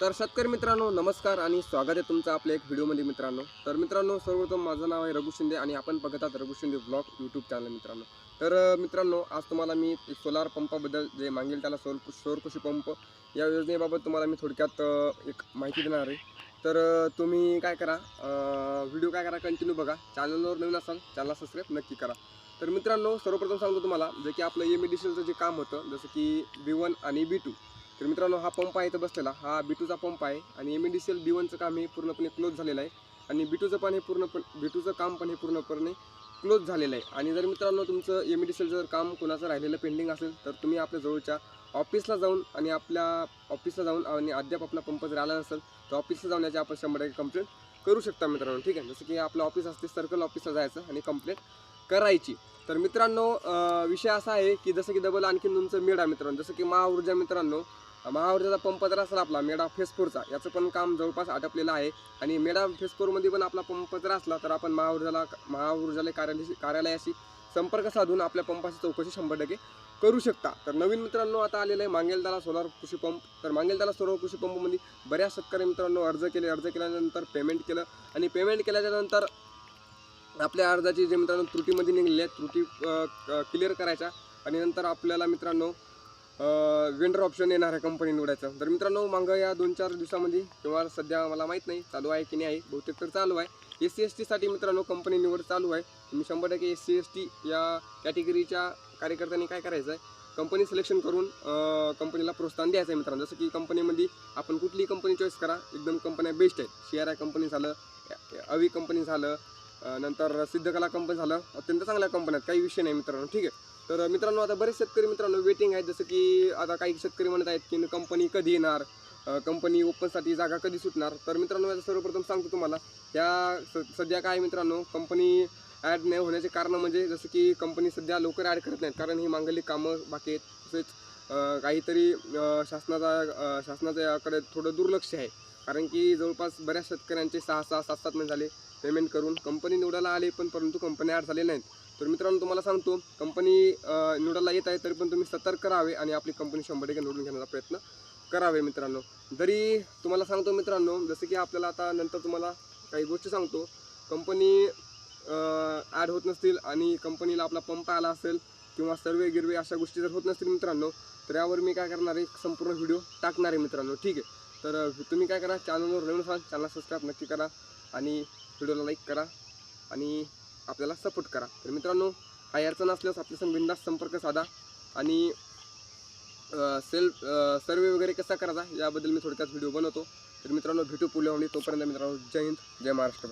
तर शेतकरी मित्रांनो नमस्कार आणि स्वागत आहे तुमचं आपल्या एक व्हिडिओमध्ये मित्रांनो. तर मित्रांनो सर्वप्रथम माझं नाव आहे रघु शिंदे आणि आपण बघत आहात Raghu Shinde blog YouTube channel मित्रांनो. तर मित्रांनो आज तुम्हाला मी एक सोलार पंपाबद्दल जे मागेल त्याला सौर सौरकृषी पंप या योजनेबाबत तुम्हाला मी थोडक्यात एक माहिती देणार आहे. तर तुम्ही काय करा व्हिडिओ काय करा कंटिन्यू बघा. चॅनलवर नवीन असाल चॅनलला सबस्क्राईब नक्की करा. तर मित्रांनो सर्वप्रथम सांगतो तुम्हाला जे की आपलं एम जे काम होतं जसं की बी वन आणि बी टू तर मित्रांनो हा पंप आहे इथं बसलेला. हा बिटूचा पंप आहे आणि M D C L B वनचं काम हे पूर्णपणे क्लोज झालेलं आहे. आणि बिटूचं पण हे पूर्णपणे बिटूचं काम पण हे पूर्णपणे क्लोज झालेलं आहे. आणि जर मित्रांनो तुमचं एम डी सी एल जर काम कोणाचं राहिलेलं पेंडिंग असेल तर तुम्ही आपल्या जवळच्या ऑफिसला जाऊन आणि आपल्या ऑफिसला जाऊन आणि अद्याप आपला पंप जर आला नसेल तर ऑफिसला जाऊन याची आपण शंभर टक्के कंप्लेंट करू शकता मित्रांनो. ठीक आहे? जसं की आपलं ऑफिस असते सर्कल ऑफिसला जायचं आणि कंप्लेंट करायची. तर मित्रांनो विषय असा आहे की जसं की डबल आणखीन तुमचं मेढा मित्रांनो जसं की महाऊर्जा मित्रांनो महाऊर्जाचा पंप जर असला आपला मेडा फेस फोरचा याचं पण काम जवळपास आटपलेलं आहे. आणि मेडा फेस फोरमध्ये पण आपला पंप जर असला तर आपण महाऊर्जाला महाऊर्जालय कार्यालय कार्यालयाशी संपर्क साधून आपल्या पंपाची चौकशी शंभर टक्के करू शकता. तर नवीन मित्रांनो आता आलेलं आहे मांगेलदाला सोलार कृषी पंप. तर मांगेलदाला सोलार कृषी पंपमध्ये बऱ्याच शेतकरी मित्रांनो अर्ज केले. अर्ज केल्यानंतर पेमेंट केलं. आणि पेमेंट केल्याच्यानंतर आपल्या अर्जाची जे मित्रांनो त्रुटीमध्ये निघलेल्या आहेत त्रुटी क्लिअर करायच्या. आणि नंतर आपल्याला मित्रांनो वेंडर ऑप्शन येणार आहे कंपनी निवडायचं. तर मित्रांनो मागं या दोन चार दिवसामध्ये किंवा सध्या मला माहीत नाही चालू आहे की नाही आहे बहुतेक तर चालू आहे. एस सी एस टीसाठी मित्रांनो कंपनी निवड चालू आहे. तुम्ही शंभर टक्के एस सी एस टी या कॅटेगरीच्या कार्यकर्त्यांनी काय करायचं आहे कंपनी सिलेक्शन करून कंपनीला प्रोत्साहन द्यायचं आहे मित्रांनो. जसं की कंपनीमध्ये आपण कुठलीही कंपनी चॉईस करा एकदम कंपन्या बेस्ट आहेत सी आर आय कंपनी झालं अवी कंपनी झालं नंतर सिद्धकला कंपनी झालं. अत्यंत चांगल्या कंपन्या आहेत. काही विषय नाही मित्रांनो. ठीक आहे. तर मित्रांनो आता बरेच शेतकरी मित्रांनो वेटिंग आहेत. जसं की आता काही शेतकरी म्हणत आहेत की कंपनी कधी येणार? कंपनी ओपनसाठी जागा कधी सुटणार? तर मित्रांनो याचं सर्वप्रथम सांगतो तुम्हाला या स सध्या काय मित्रांनो कंपनी ॲड नाही होण्याचे कारण म्हणजे जसं की कंपनी सध्या लवकर ॲड करत नाहीत. कारण ही मांगलिक कामं बाकी आहेत. तसेच काहीतरी शासनाचा शासनाच्याकडे याकडे थोडं दुर्लक्ष आहे. कारण की जवळपास बऱ्याच शेतकऱ्यांचे सहा सहा सात सात महिने झाले पेमेंट करून. कंपनी निवडायला आले पण परंतु कंपनी ॲड झाले नाहीत. तर मित्रांनो तुम्हाला सांगतो कंपनी निवडायला येत आहे तरी पण तुम्ही सतर्क करावे आणि आपली कंपनी शंभर टक्के निवडून घेण्याचा प्रयत्न करावे मित्रांनो. जरी तुम्हाला सांगतो मित्रांनो जसं की आपल्याला आता नंतर तुम्हाला काही गोष्टी सांगतो. कंपनी ॲड होत नसतील आणि कंपनीला आपला पंप आला असेल किंवा सर्वे गिरवे अशा गोष्टी जर होत नसतील मित्रांनो तर यावर मी काय करणार आहे संपूर्ण व्हिडिओ टाकणार आहे मित्रांनो ठीक आहे? तर तुम्ही काय करा चॅनलवर नवीन असाल चॅनल सबस्क्राईब नक्की करा आणि व्हिडिओला लाईक करा आणि आपल्याला सपोर्ट करा. तर मित्रांनो काही अडचण असल्यास आपल्यासंग बिंदास संपर्क साधा आणि सेल्फ सर्वे वगैरे कसा करायचा याबद्दल मी थोडक्यात व्हिडिओ बनवतो. तर मित्रांनो भेटू पुढल्या तोपर्यंत मित्रांनो जय हिंद जय महाराष्ट्र.